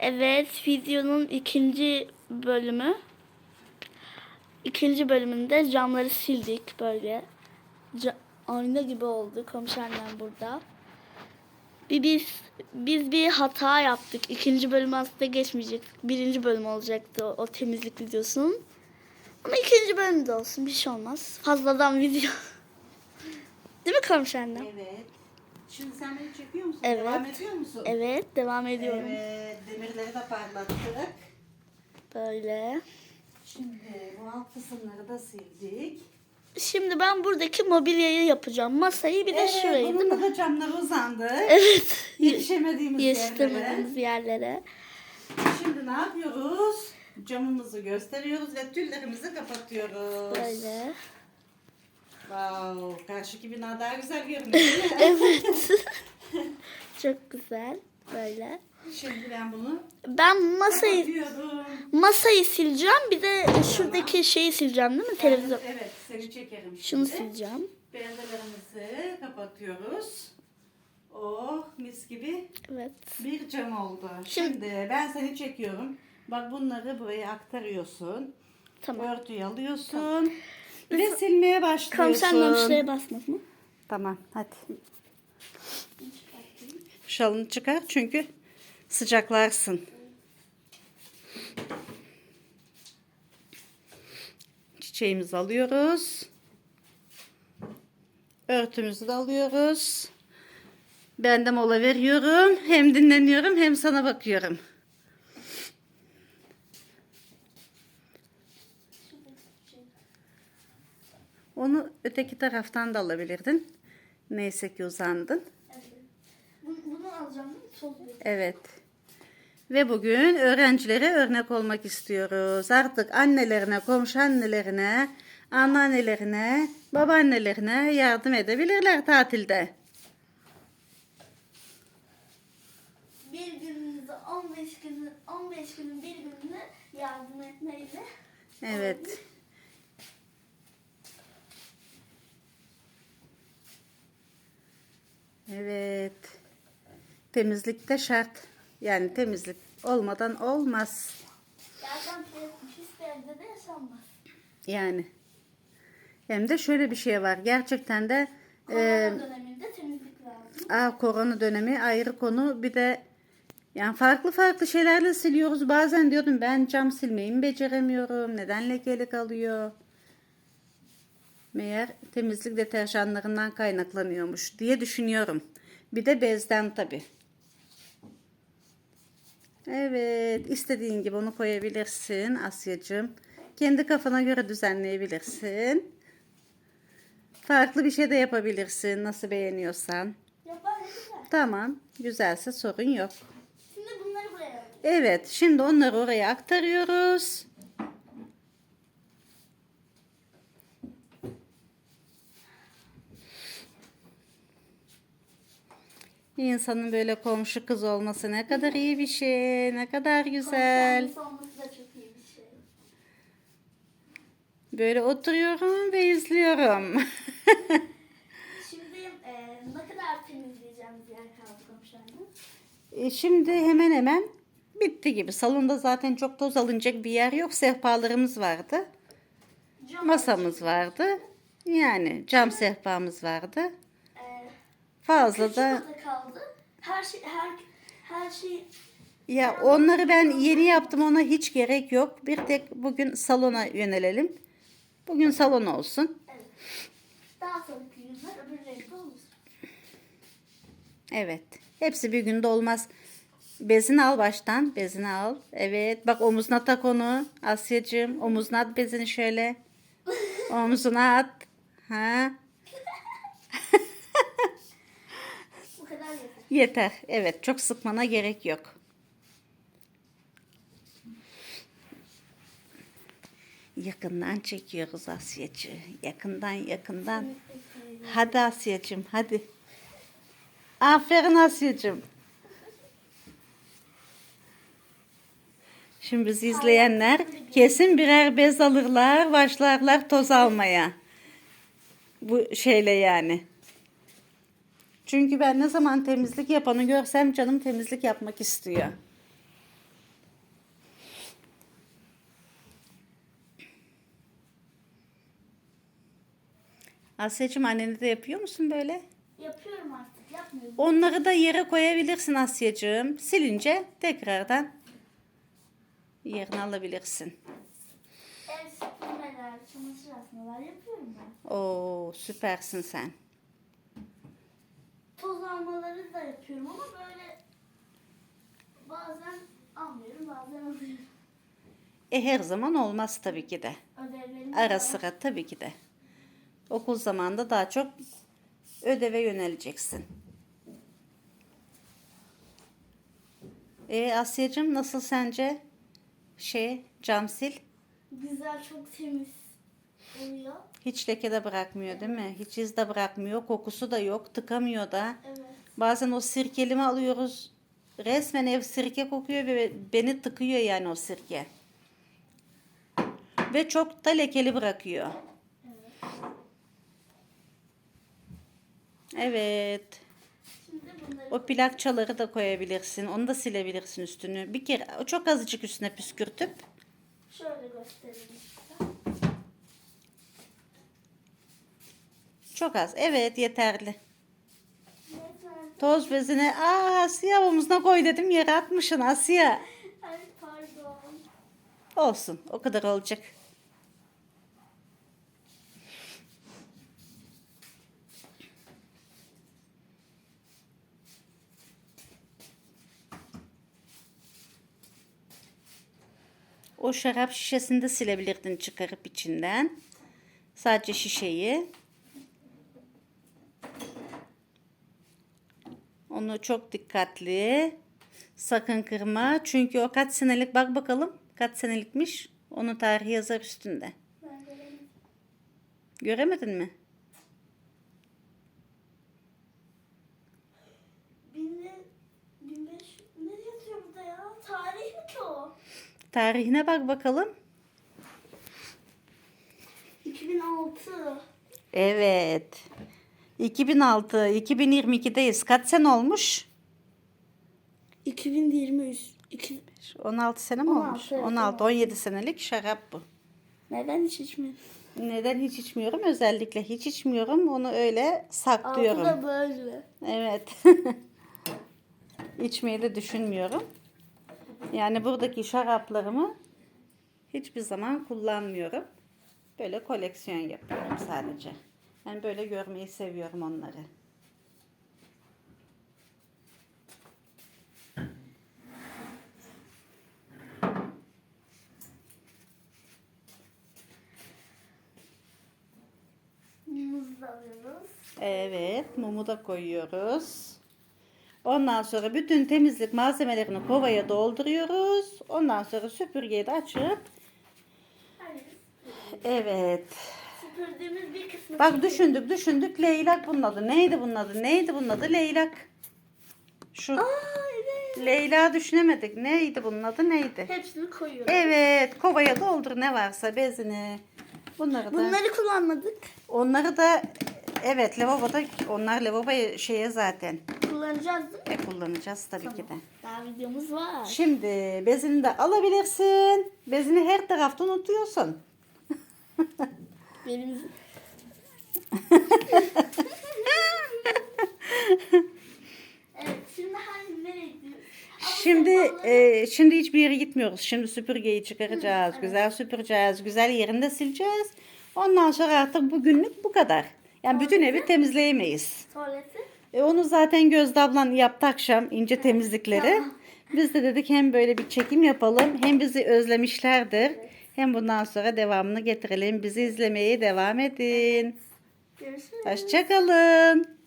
Evet, videonun ikinci bölümü. İkinci bölümünde camları sildik böyle. Ca- ayna gibi oldu. Annem burada. Bir biz biz bir hata yaptık. İkinci bölüm aslında geçmeyecek. Birinci bölüm olacaktı o, o temizlik videosunun. Ama ikinci bölüm de olsun. Bir şey olmaz. Fazladan video. Değil mi annem? Evet. Şimdi sen beni çekiyor musun? Evet. Devam ediyor musun? Evet, devam ediyorum. Evet. Demirleri de parlattık. Böyle. Şimdi bu alt kısımları da sildik. Şimdi ben buradaki mobilyayı yapacağım. Masayı bir de evet, şurayı değil mi? da camlar uzandı. Evet. Yetişemediğimiz yerlere. Yetiştirmediğimiz yerlere. Şimdi ne yapıyoruz? Camımızı gösteriyoruz ve tüllerimizi kapatıyoruz. Böyle. Wow, karşıki bina daha güzel görünüyor? Evet. Çok güzel. Böyle. Şimdi ben bunu Ben masayı masayı sileceğim. Bir de şuradaki şeyi sileceğim değil mi? Televizyon. Evet, seni çekerim Şunu şimdi. sileceğim. Perdelerimizi kapatıyoruz. Oh mis gibi Evet. bir cam oldu. Şimdi- Şimdi ben seni çekiyorum. Bak bunları buraya aktarıyorsun. Tamam. Örtüyü alıyorsun. Ve silmeye başlıyorsun. Komiser şuraya basmak mı? Tamam hadi. Şalını çıkar çünkü sıcaklarsın. Çiçeğimizi alıyoruz. Örtümüzü de alıyoruz. Ben de mola veriyorum. Hem dinleniyorum hem sana bakıyorum. Onu öteki taraftan da alabilirdin. Neyse ki uzandın. Bunu alacağım değil mi? Sol Evet. Ve bugün öğrencilere örnek olmak istiyoruz. Artık annelerine, komşu annelerine, anneannelerine, babaannelerine yardım edebilirler tatilde. Bir gününüzde 15 günü 15 günün bir gününe yardım etmeyle Evet. Evet. Temizlik de şart. Yani temizlik olmadan olmaz. Yerden pis evde de yaşanmaz. Yani. Hem de şöyle bir şey var. Gerçekten de e, Korona döneminde temizlik lazım. Aa, korona dönemi ayrı konu. Bir de yani farklı farklı şeylerle siliyoruz. Bazen diyordum ben cam silmeyi mi beceremiyorum. Neden lekeli kalıyor? Meğer temizlik deterjanlarından kaynaklanıyormuş diye düşünüyorum. Bir de bezden tabi. Evet, istediğin gibi onu koyabilirsin Asyacığım. Kendi kafana göre düzenleyebilirsin. Farklı bir şey de yapabilirsin nasıl beğeniyorsan. Yapar ne güzel. Tamam, güzelse sorun yok. Şimdi bunları buraya. Evet, şimdi onları oraya aktarıyoruz. İnsanın böyle komşu kız olması ne kadar iyi bir şey, ne kadar güzel. Konservesi olması da çok iyi bir şey. Böyle oturuyorum ve izliyorum. Şimdi e, ne kadar temizleyeceğimiz yer kaldı? E, Şimdi hemen hemen bitti gibi. Salonda zaten çok toz alınacak bir yer yok. Sehpalarımız vardı. Cam Masamız vardı. Yani cam sehpamız vardı. Fazla da kaldı. Her şey her her şey ya onları ben yeni yaptım ona hiç gerek yok. Bir tek bugün salona yönelelim. Bugün salon olsun. evet. Daha sonraki günler öbür renkte olur. Evet. Hepsi bir günde olmaz. Bezini al baştan. Bezini al. Evet. Bak omuzuna tak onu. Asyacığım. Omuzuna at bezini şöyle. Omzuna at. Ha. Bu kadar yeter. Evet. Çok sıkmana gerek yok. Yakından çekiyoruz Asyacı. Yakından yakından. Hadi Asyacığım hadi. Aferin Asyacığım. Şimdi bizi izleyenler kesin birer bez alırlar, başlarlar toz almaya. Bu şeyle yani. Çünkü ben ne zaman temizlik yapanı görsem canım temizlik yapmak istiyor. Asya'cığım anneni de yapıyor musun böyle? Yapıyorum artık yapmıyorum. Onları da yere koyabilirsin Asya'cığım. Silince tekrardan yerine alabilirsin. Ben süpürmeler, çamaşır asmalar yapıyorum ben. Oo süpersin sen. Toz almaları da yapıyorum ama böyle bazen almıyorum bazen alıyorum. E her zaman olmaz tabii ki de. Ödevlerimi Ara sıra tabii ki de. Okul zamanında daha çok ödeve yöneleceksin. E Asya'cığım nasıl sence? Şey cam sil. Güzel çok temiz Hiç leke de bırakmıyor değil mi? Hiç iz de bırakmıyor. Kokusu da yok. Tıkamıyor da. Evet. Bazen o sirkelimi alıyoruz. Resmen ev sirke kokuyor ve beni tıkıyor yani o sirke. Ve çok da lekeli bırakıyor. Evet. O plakçaları da koyabilirsin. Onu da silebilirsin üstünü. Bir kere çok azıcık üstüne püskürtüp şöyle göstereyim çok az. Evet yeterli. Yeter. Toz bezini aa Asya omuzuna koy dedim yere atmışsın Asya. Ay pardon. Olsun o kadar olacak. O şarap şişesini de silebilirdin çıkarıp içinden. Sadece şişeyi. Onu çok dikkatli. Sakın kırma. Çünkü o kaç senelik bak bakalım. Kaç senelikmiş. Onun tarihi yazar üstünde. Göremedin mi? Binle, bin beş, ne yazıyor burada ya? Tarih mi ki o? Tarihine bak bakalım. 2006. Evet. 2006, 2022'deyiz. Kaç sene olmuş? 2023. İki... 16 sene mi 16, olmuş? evet, 16, 17 senelik şarap bu. Neden hiç içmiyorum? Neden hiç içmiyorum? Özellikle hiç içmiyorum. Onu öyle Altı saklıyorum. da böyle. Evet. İçmeyi de düşünmüyorum. Yani buradaki şaraplarımı hiçbir zaman kullanmıyorum. Böyle koleksiyon yapıyorum sadece. Yani böyle görmeyi seviyorum onları. Evet, mumu da koyuyoruz. Ondan sonra bütün temizlik malzemelerini kovaya dolduruyoruz. Ondan sonra süpürgeyi de açıp evet. Süpürdüğümüz bir kısmı. Bak düşündük düşündük leylak bunun adı. Neydi bunun adı? Neydi bunun adı? Leylak. Şu Aa evet. Leyla düşünemedik. Neydi bunun adı? Neydi? Hepsini koyuyoruz. Evet, kovaya doldur ne varsa bezini. Bunları da Bunları kullanmadık. onları da evet lavaboda onlar lavaboya şeye zaten Kullanacağız değil mi? e, kullanacağız tabii ki de. Daha videomuz var. Şimdi bezini de alabilirsin. Bezini her tarafta unutuyorsun. Benim Evet, şimdi hangi nereye Şimdi e, şimdi hiçbir yere gitmiyoruz. Şimdi süpürgeyi çıkaracağız. Güzel süpüreceğiz. Güzel yerinde sileceğiz. Ondan sonra artık bugünlük bu kadar. Yani bütün evi temizleyemeyiz. tuvaleti. E, onu zaten Gözde ablan yaptı akşam ince temizlikleri. Tamam. Biz de dedik hem böyle bir çekim yapalım hem bizi özlemişlerdir. Hem bundan sonra devamını getirelim. Bizi izlemeye devam edin. Görüşürüz. Hoşçakalın.